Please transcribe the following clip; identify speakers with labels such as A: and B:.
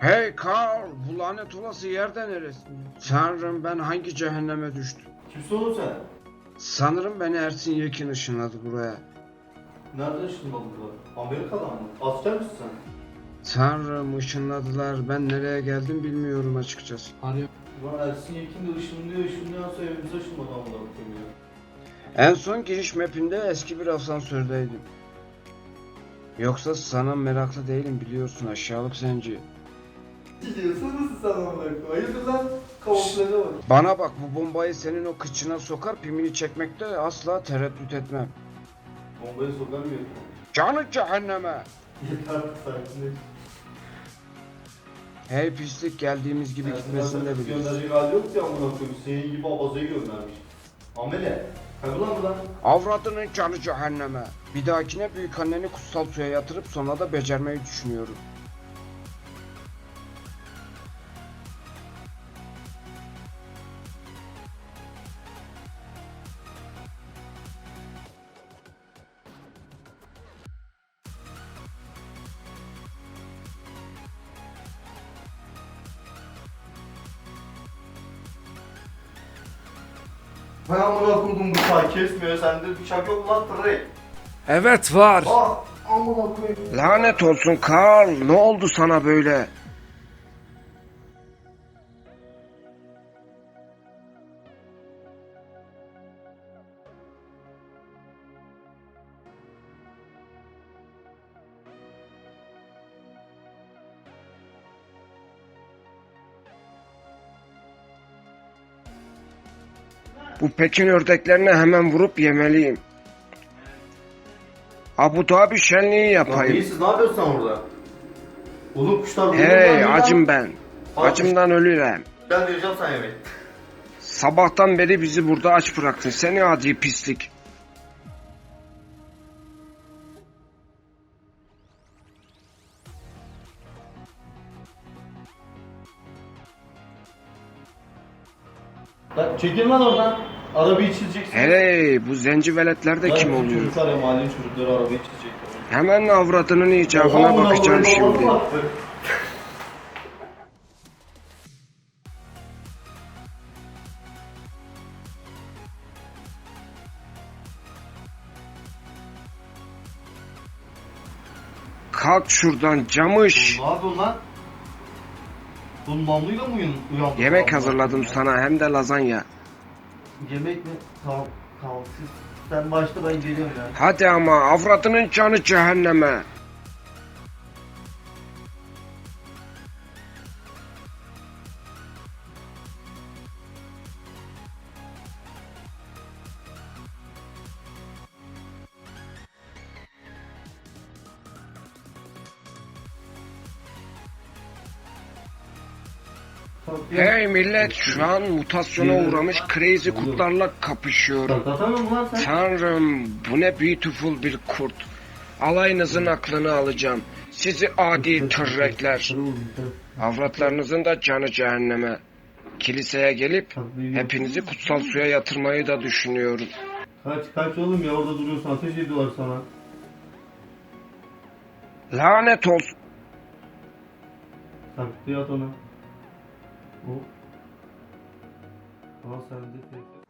A: Hey Carl, bu lanet olası yerde neresi? Tanrım ben hangi cehenneme düştüm?
B: Kimsin oğlum sen?
A: Sanırım beni Ersin Yekin ışınladı buraya.
B: Nereden ışınladın bu? Amerika'dan mı? Asker misin sen?
A: Tanrım ışınladılar. Ben nereye geldim bilmiyorum açıkçası.
B: Ulan Ersin Yekin de ışınlıyor ışınlıyor sonra evimize ışınladı amına koyayım ya.
A: En son giriş mapinde eski bir asansördeydim. Yoksa sana meraklı değilim biliyorsun aşağılık zenci.
B: Gidiyorsun nasıl sen amına koyayım? Hayırdır lan? Kavuklara bak.
A: Bana bak bu bombayı senin o kıçına sokar pimini çekmekte asla tereddüt etmem.
B: Bombayı sokamıyor.
A: Canı cehenneme.
B: Yeter sakinleş.
A: Hey pislik geldiğimiz gibi gitmesini de biliriz.
B: Gönderecek hali yok ki amına koyayım. Senin gibi abazayı göndermiş. Amele. Mı lan?
A: Avradının canı cehenneme. Bir dahakine büyük anneni kutsal suya yatırıp sonra da becermeyi düşünüyorum.
B: Hay amına koydum bıçağı kesmiyor sende bıçak yok lan tırrek.
A: Evet var.
B: Ah amına koyayım.
A: Lanet olsun Karl. Ne oldu sana böyle? Bu Pekin ördeklerini hemen vurup yemeliyim. Abu Dhabi şenliği
B: Lan
A: yapayım.
B: iyisin ne yapıyorsun sen orada? Oğlum kuşlar vurdu
A: Hey acım ben. Acımdan ölürüm.
B: Ben vereceğim sana yemeği.
A: Sabahtan beri bizi burada aç bıraktın. Seni adi pislik.
B: Lan çekil lan oradan. Arabayı çizeceksin.
A: Hey bu zenci veletler de
B: Lan
A: kim oluyor?
B: Çocuklar ya mahallenin çocukları arabayı çizecek.
A: Hemen avradının icabına
B: Amına
A: bakacağım
B: koyayım,
A: şimdi. Kalk şuradan camış.
B: Ne yapıyorsun lan? Bunun namluyla mı uyan- uyandın?
A: Yemek
B: Allah
A: hazırladım sana hem de lazanya.
B: Yemek mi? Tamam. Tamam siz. Sen başla ben geliyorum ya.
A: Hadi ama avradının canı cehenneme. Hey millet şu an mutasyona uğramış crazy kurtlarla kapışıyorum. Tanrım bu ne beautiful bir kurt. Alayınızın aklını alacağım. Sizi adi tırrekler. Avratlarınızın da canı cehenneme. Kiliseye gelip hepinizi kutsal suya yatırmayı da düşünüyorum.
B: Kaç kaç oğlum ya orada duruyorsun ateş ediyorlar sana.
A: Lanet olsun.
B: Taktı at ona. O. Al sen.